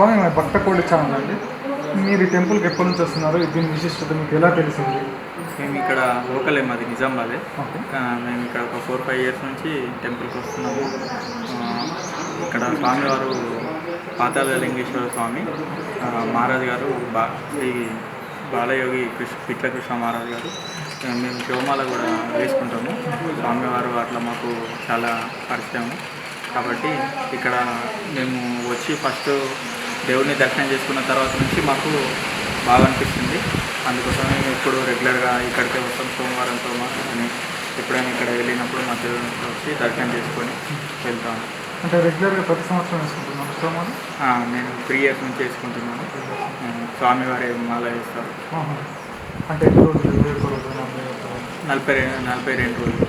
స్వామి మా భక్త కోడి ఛానల్ అండి. మీరు టెంపుల్కి ఎప్పటి నుంచి వస్తున్నారు? దీని విశిష్టత మీకు ఎలా తెలిసింది? మేము ఇక్కడ లోకలే మాది నిజామాబాదే మేము ఇక్కడ ఒక ఫోర్ ఫైవ్ ఇయర్స్ నుంచి టెంపుల్కి వస్తున్నాము. ఇక్కడ స్వామివారు పాతాళ లింగేశ్వర స్వామి మహారాజ్ గారు బా శ్రీ బాలయోగి కృష్ణ పిట్ల కృష్ణ మహారాజ్ గారు. మేము శివమాల కూడా వేసుకుంటాము. స్వామివారు అట్లా మాకు చాలా పరిచయం కాబట్టి ఇక్కడ మేము వచ్చి ఫస్ట్ దేవుడిని దర్శనం చేసుకున్న తర్వాత నుంచి మాకు బాగా అనిపిస్తుంది. అందుకోసం మేము ఇప్పుడు రెగ్యులర్గా ఇక్కడికే వస్తాం సోమవారం సోమవారం అని ఎప్పుడైనా ఇక్కడ వెళ్ళినప్పుడు మా దేవుడిని వచ్చి దర్శనం చేసుకొని వెళ్తాము అంటే రెగ్యులర్గా ప్రతి సంవత్సరం వేసుకుంటున్నాను ఆ, నేను త్రీ ఇయర్స్ నుంచి చేసుకుంటున్నాను. ఆ, స్వామివారి మాల వేస్తారు. అంటే నలభై? నలభై రెండు రోజులు.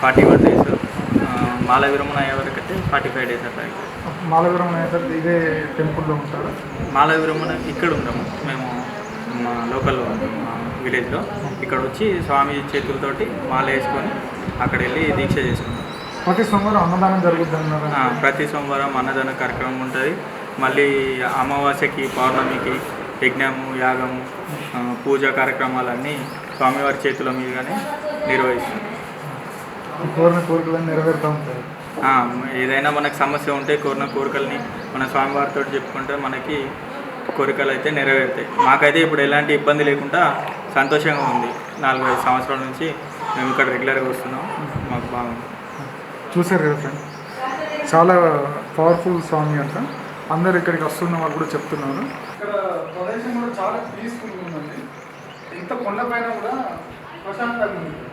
Forty one days. మాల విరమణ అయ్యే వరకు అయితే ఫార్టీ ఫైవ్ డేస్ అట్లా అవుతుంది. మాలవరం అనేది ఇదే టెంపుల్లో ఉంటారు మాల విరమణ ఇక్కడ ఉంటాము మేము మా లోకల్లో మా విలేజ్లో ఇక్కడ వచ్చి స్వామి చేతులతోటి మాల వేసుకొని అక్కడ వెళ్ళి దీక్ష చేసుకుంటాం. ప్రతి సోమవారం అన్నదానం జరుగుతుంది ప్రతి సోమవారం అన్నదాన కార్యక్రమం ఉంటుంది. మళ్ళీ అమావాస్యకి పౌర్ణమికి యజ్ఞము యాగము పూజా కార్యక్రమాలన్నీ స్వామివారి చేతుల మీదుగానే నిర్వహిస్తాం. కోరిన కోరికలన్నీ నెరవేరుతూ ఉంటాయి. ఆ, ఏదైనా మనకు సమస్య ఉంటే కోరిన కోరికల్ని మన స్వామివారితో చెప్పుకుంటే మనకి కోరికలు అయితే నెరవేరుతాయి. మాకైతే ఇప్పుడు ఎలాంటి ఇబ్బంది లేకుండా సంతోషంగా ఉంది. నాలుగు ఐదు సంవత్సరాల నుంచి మేము ఇక్కడ రెగ్యులర్గా వస్తున్నాం మాకు బాగుంది. చూశారు కదా ఫ్రెండ్? చాలా పవర్ఫుల్ స్వామి అంట. అందరు ఇక్కడికి వస్తున్న వాళ్ళు కూడా చెప్తున్నారు. ఇక్కడ ప్రదేశం కూడా చాలా పీస్ఫుల్ ఉందండి. ఇంత కొండపైన కూడా ప్రశాంతంగా ఉంది.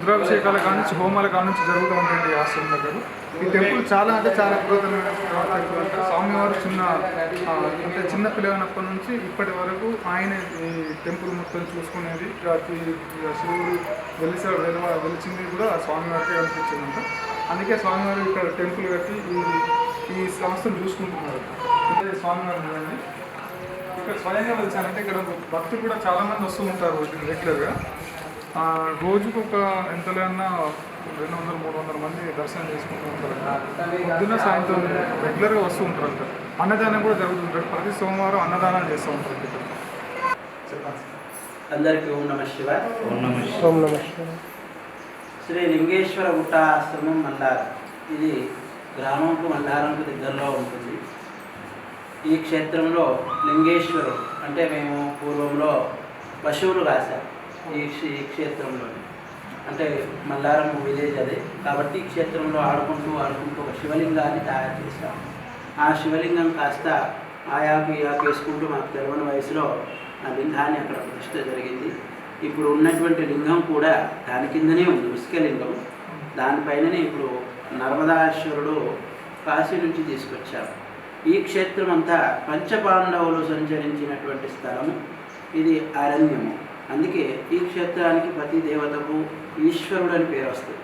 రుద్రాభిషేకాల కానించి హోమాల కానించి నుంచి జరుగుతూ ఉంటాయండి ఈ ఆశ్రమం దగ్గర. ఈ టెంపుల్ చాలా అంటే చాలా పురాతనమైన స్వామివారు చిన్న అంటే చిన్న పిల్లగానప్పటి నుంచి ఇప్పటి వరకు ఆయన ఈ టెంపుల్ మొత్తం చూసుకునేది. ప్రతి శివుడు వెలిస వెలవ వెలిచింది కూడా స్వామివారికి అనిపించిందంట. అందుకే స్వామివారు ఇక్కడ టెంపుల్ కట్టి ఈ ఈ సంస్థను చూసుకుంటున్నారు. అంటే స్వామివారు ఇక్కడ స్వయంగా వెలిచారంటే ఇక్కడ భక్తులు కూడా చాలా మంది వస్తూ ఉంటారు రెగ్యులర్గా. రోజుకు ఒక ఎంత లేదన్నా రెండు వందల మూడు వందల మంది దర్శనం చేసుకుంటూ ఉంటారు. పొద్దున్న సాయంత్రం రెగ్యులర్గా వస్తూ ఉంటారు అంట అన్నదానం కూడా జరుగుతుంటారు. ప్రతి సోమవారం అన్నదానం చేస్తూ ఉంటారు అందరికీ ఓం నమ శివాయ. ఓం నమ శ్రీ లింగేశ్వర గుట్ట ఆశ్రమం మల్లారం ఇది గ్రామంకు మల్లారంకు దగ్గరలో ఉంటుంది. ఈ క్షేత్రంలో లింగేశ్వరుడు అంటే మేము పూర్వంలో పశువులు రాశాం ఈ ఈ క్షేత్రంలో అంటే మల్లారం విలేజ్ అదే. కాబట్టి ఈ క్షేత్రంలో ఆడుకుంటూ ఆడుకుంటూ ఒక శివలింగాన్ని తయారు చేశాం. ఆ శివలింగం కాస్త ఆయాకు ఇయాకు వేసుకుంటూ మాకు తెలియని వయసులో ఆ లింగాన్ని అక్కడ ప్రతిష్ట జరిగింది. ఇప్పుడు ఉన్నటువంటి లింగం కూడా దాని కిందనే ఉంది ఉసుకలింగం. దానిపైననే ఇప్పుడు నర్మదాశ్వరుడు కాశీ నుంచి తీసుకొచ్చారు. ఈ క్షేత్రం అంతా పంచపాండవులు సంచరించినటువంటి స్థలము. ఇది అరణ్యము. అందుకే ఈ క్షేత్రానికి ప్రతి దేవతకు ఈశ్వరుడు అని పేరు వస్తుంది.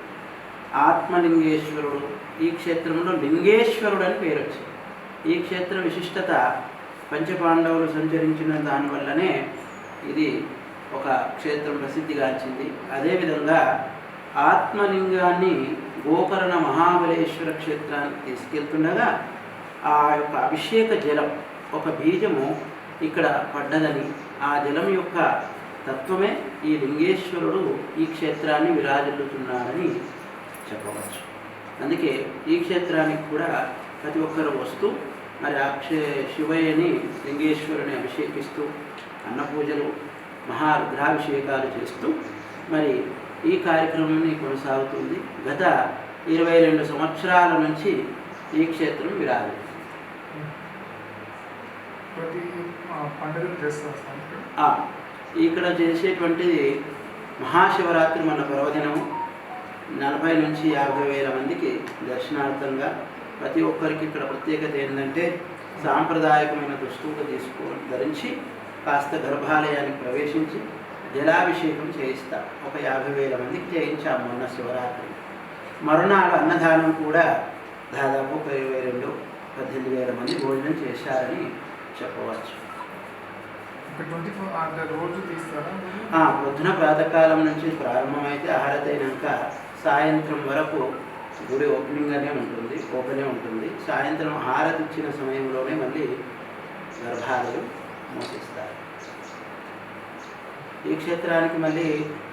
ఆత్మలింగేశ్వరుడు ఈ క్షేత్రంలో లింగేశ్వరుడు అని పేరు వచ్చింది. ఈ క్షేత్ర విశిష్టత పంచపాండవులు సంచరించిన దానివల్లనే ఇది ఒక క్షేత్రం ప్రసిద్ధిగాంచింది. అదేవిధంగా ఆత్మలింగాన్ని గోకర్ణ మహాబలేశ్వర క్షేత్రానికి తీసుకెళ్తుండగా ఆ యొక్క అభిషేక జలం ఒక బీజము ఇక్కడ పడ్డదని ఆ జలం యొక్క తత్వమే ఈ లింగేశ్వరుడు ఈ క్షేత్రాన్ని విరాజిల్లుతున్నాడని చెప్పవచ్చు. అందుకే ఈ క్షేత్రానికి కూడా ప్రతి ఒక్కరు వస్తూ మరి ఆ క్షే శివయ్యని లింగేశ్వరుని అభిషేకిస్తూ అన్నపూజలు మహారుద్రాభిషేకాలు చేస్తూ మరి ఈ కార్యక్రమాన్ని కొనసాగుతుంది. గత ఇరవై రెండు సంవత్సరాల నుంచి ఈ క్షేత్రం విరాలి ప్రతి చేస్తారు స్వామి ఇక్కడ. చేసేటువంటి చేసేటువంటిది మహాశివరాత్రి మన పర్వదినము. నలభై నుంచి యాభై వేల మందికి దర్శనార్థంగా ప్రతి ఒక్కరికి ఇక్కడ ప్రత్యేకత ఏంటంటే సాంప్రదాయకమైన దుస్తులు తీసుకో ధరించి కాస్త గర్భాలయానికి ప్రవేశించి జలాభిషేకం చేయిస్తాం. ఒక యాభై వేల మందికి చేయించాం మొన్న శివరాత్రి. మరునాడు అన్నదానం కూడా దాదాపు ఒక ఇరవై రెండు పద్దెనిమిది వేల మంది భోజనం చేశారని చెప్పవచ్చు ఇక్కడ ట్వంటీ ఫోర్ అంటే రోజు తీస్తారా ఆ, పొద్దున ప్రాతకాలం నుంచి ప్రారంభమైతే ఆరతైనాక సాయంత్రం వరకు గుడి ఓపెనింగ్గానే ఉంటుంది ఓపెనే ఉంటుంది. సాయంత్రం హారతి ఇచ్చిన సమయంలోనే మళ్ళీ గర్భాలయం మోసిస్తారు. ఈ క్షేత్రానికి మళ్ళీ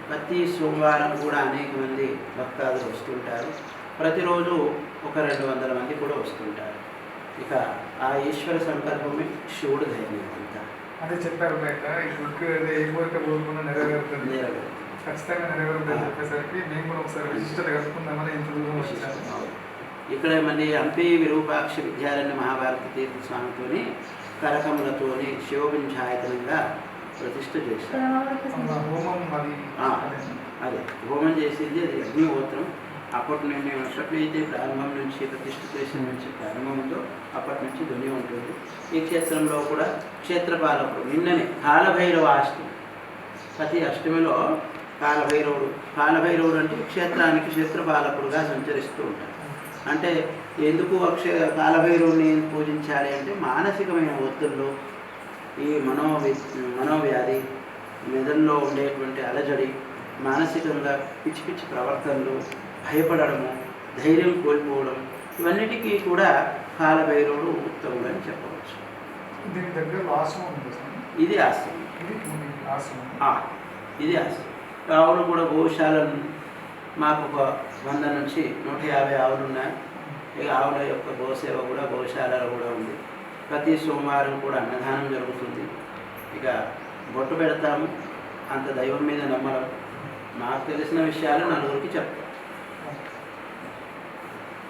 ప్రతి సోమవారం కూడా అనేక మంది భక్తాదులు వస్తుంటారు. ప్రతిరోజు ఒక రెండు వందల మంది కూడా వస్తుంటారు. ఇక ఆ ఈశ్వర సంకల్పమే శివుడు ధైర్యం అంతా. అదే చెప్పారు బయట ఈ అదే ఏ కోరిక కోరుకున్నా నెరవేరుతుంది. ఖచ్చితంగా నెరవేరుతుంది చెప్పేసరికి మేము కూడా ఒకసారి విశిష్టత కలుపుకుందామని ఇంత దూరం వచ్చాము. ఇక్కడ మళ్ళీ హంపి విరూపాక్ష విద్యారణ్య మహాభారత తీర్థ స్వామితోని కరకములతోని శివపింఛాయతనంగా ప్రతిష్ఠ చేశారు. హోమం. అదే. హోమం చేసేది అది అగ్నిహోత్రం. అప్పటి నుండి ఎప్పటినైతే ప్రారంభం నుంచి ప్రతిష్ఠ చేసిన నుంచి ప్రారంభంతో అప్పటి నుంచి ధ్వని ఉంటుంది. ఈ క్షేత్రంలో కూడా క్షేత్రపాలకుడు నిన్ననే కాలభైరవ అష్టమి. ప్రతి అష్టమిలో కాలభైరవుడు కాలభైరవుడు అంటే క్షేత్రానికి క్షేత్రపాలకుడుగా సంచరిస్తూ ఉంటాడు అంటే ఎందుకు అక్ష కాలభైరవుని పూజించాలి అంటే మానసికమైన ఒత్తిళ్ళు ఈ మనోవి మనోవ్యాధి మెదడులో ఉండేటువంటి అలజడి మానసికంగా పిచ్చి పిచ్చి ప్రవర్తనలు భయపడము ధైర్యం కోల్పోవడం ఇవన్నిటికీ కూడా కాలభైరవుడు ఉత్తముడు అని చెప్పవచ్చు. దీని దగ్గర ఆశ్రమం. ఇది ఆశ్రమం. ఇది ఆశ్రమం. ఆవులు కూడా గోశాలను మాకు ఒక వంద నుంచి నూట యాభై ఆవులు ఉన్నాయి. ఇక ఆవుల యొక్క గోసేవ కూడా గోశాలలో కూడా ఉంది. ప్రతి సోమవారం కూడా అన్నదానం జరుగుతుంది. ఇక బొట్టు పెడతాము. అంత దైవం మీద నమ్మడం. మాకు తెలిసిన విషయాలు నలుగురికి చెప్తాం.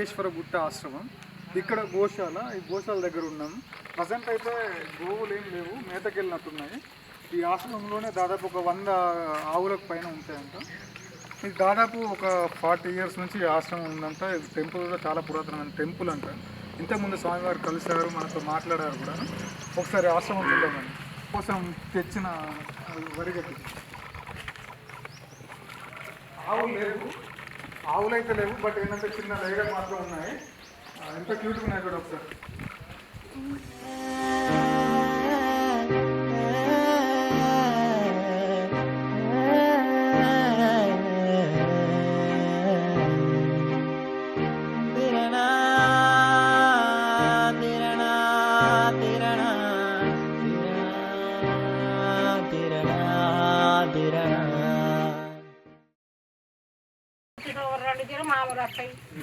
లింగేశ్వర గుట్ట ఆశ్రమం. ఇక్కడ గోశాల ఈ గోశాల దగ్గర ఉన్నాం. ప్రజెంట్ అయితే గోవులు ఏం లేవు మేతకి వెళ్ళినట్టున్నాయి ఈ ఆశ్రమంలోనే దాదాపు ఒక వంద ఆవులకు పైన ఉంటాయంట. ఇది దాదాపు ఒక ఫార్టీ ఇయర్స్ నుంచి ఈ ఆశ్రమం ఉందంట. ఇది టెంపుల్ కూడా చాలా పురాతనమైన టెంపుల్ అంట. ఇంతకుముందు స్వామివారు కలిశారు మనతో మాట్లాడారు కూడా. ఒకసారి ఆశ్రమం చూద్దామని కోసం తెచ్చిన వరిగట్టి ఆవులు లేవు. ఆవులు అయితే లేవు బట్ ఏంటంటే చిన్న లేగలు మాత్రం ఉన్నాయి. ఎంత క్యూట్గా ఉన్నాయి కూడా ఒకసారి.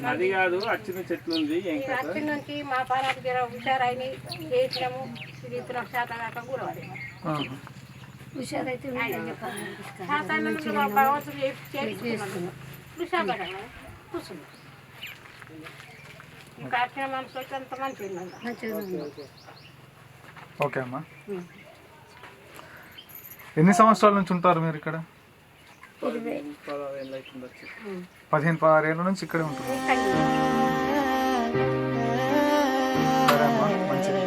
అది కాదు అచ్చిన చెట్లు ఉంది ఏం ఈ కదా అచ్చి నుంచి మా పాలకు గిర హుషారైన చేసినాము ఇది ఇతర శాత కాక గురవాలి శాతాన్ని నుంచి మా భగవంతుడు చేసి- చేయించుకున్నాడు హుషాపడాలి కూర్చున్నాం. ఇంకా వచ్చిన మనసు వచ్చి అంత మంచిగా ఓకే అమ్మా. ఎన్ని సంవత్సరాల నుంచి ఉంటారు మీరు ఇక్కడ? పదహారు అవుతుంది వచ్చి పదిహేను పదహారు ఏళ్ళ నుంచి ఇక్కడే ఉంటున్నారు సరే అమ్మా మంచిది.